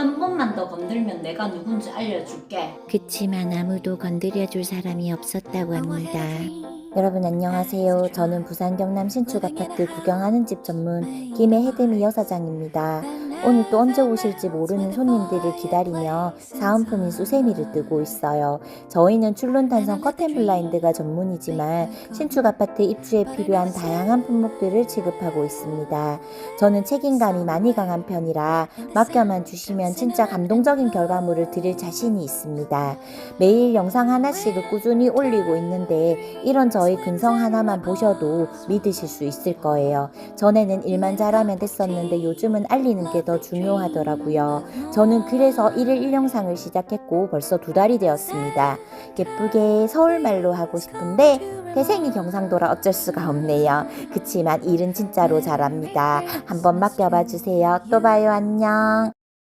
한 번만 더 건들면 내가 누군지 알려줄게. 그치만 아무도 건드려줄 사람이 없었다고 합니다. 여러분 안녕하세요. 저는 부산 경남 신축 아파트 구경하는 집 전문 김해 헤드미 여사장입니다. 오늘 또 언제 오실지 모르는 손님들을 기다리며 사은품인 수세미를 뜨고 있어요. 저희는 출론탄성 커튼 블라인드가 전문이지만 신축 아파트 입주에 필요한 다양한 품목들을 취급하고 있습니다. 저는 책임감이 많이 강한 편이라 맡겨만 주시면 진짜 감동적인 결과물을 드릴 자신이 있습니다. 매일 영상 하나씩을 꾸준히 올리고 있는데 이런 저희 근성 하나만 보셔도 믿으실 수 있을 거예요. 전에는 일만 잘하면 됐었는데 요즘은 알리는 게 더 중요하더라고요. 저는 그래서 일일 일 영상을 시작했고 벌써 두 달이 되었습니다. 예쁘게 서울말로 하고 싶은데 태생이 경상도라 어쩔 수가 없네요. 그치만 일은 진짜로 잘합니다. 한번 맡겨봐 주세요. 또 봐요. 안녕.